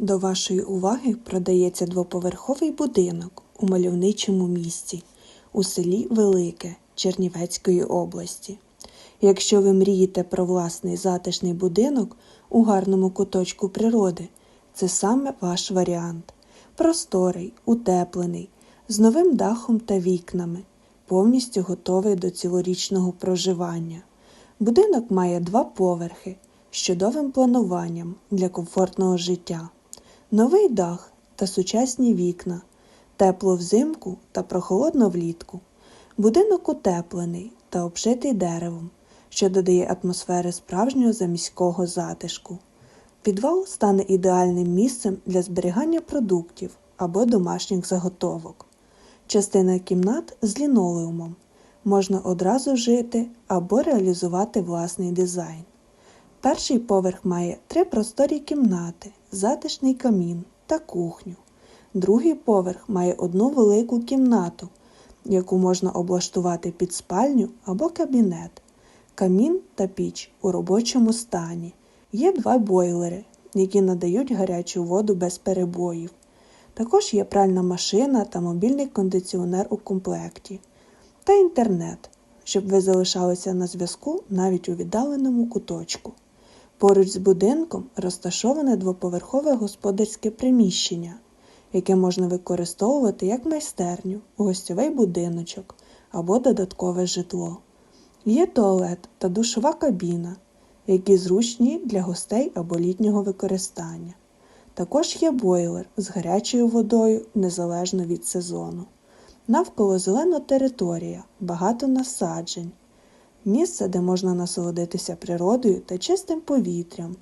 До вашої уваги продається двоповерховий будинок у мальовничому місті у селі Велике Чернівецької області. Якщо ви мрієте про власний затишний будинок у гарному куточку природи, це саме ваш варіант. Просторий, утеплений, з новим дахом та вікнами, повністю готовий до цілорічного проживання. Будинок має два поверхи з чудовим плануванням для комфортного життя, новий дах та сучасні вікна, тепло взимку та прохолодно влітку. Будинок утеплений та обшитий деревом, що додає атмосфери справжнього заміського затишку. Підвал стане ідеальним місцем для зберігання продуктів або домашніх заготовок. Частина кімнат з лінолеумом можна одразу жити або реалізувати власний дизайн. Перший поверх має три просторі кімнати, затишний камін та кухню. Другий поверх має одну велику кімнату, яку можна облаштувати під спальню або кабінет. Камін та піч у робочому стані. Є два бойлери, які надають гарячу воду без перебоїв. Також є пральна машина та мобільний кондиціонер у комплекті. Та інтернет, щоб ви залишалися на зв'язку навіть у віддаленому куточку. Поруч з будинком розташоване двоповерхове господарське приміщення, яке можна використовувати як майстерню, гостьовий будиночок або додаткове житло. Є туалет та душова кабіна, які зручні для гостей або літнього використання. Також є бойлер з гарячою водою незалежно від сезону. Навколо зелена територія, багато насаджень, місце, де можна насолодитися природою та чистим повітрям.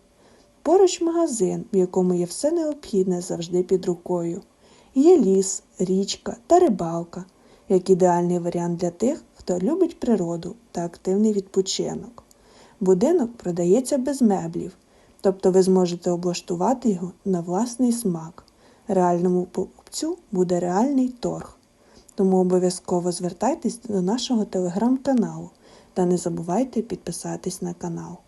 Поруч магазин, в якому є все необхідне завжди під рукою. Є ліс, річка та рибалка, як ідеальний варіант для тих, хто любить природу та активний відпочинок. Будинок продається без меблів, тобто ви зможете облаштувати його на власний смак. Реальному покупцю буде реальний торг. Тому обов'язково звертайтесь до нашого телеграм-каналу та не забувайте підписатись на канал.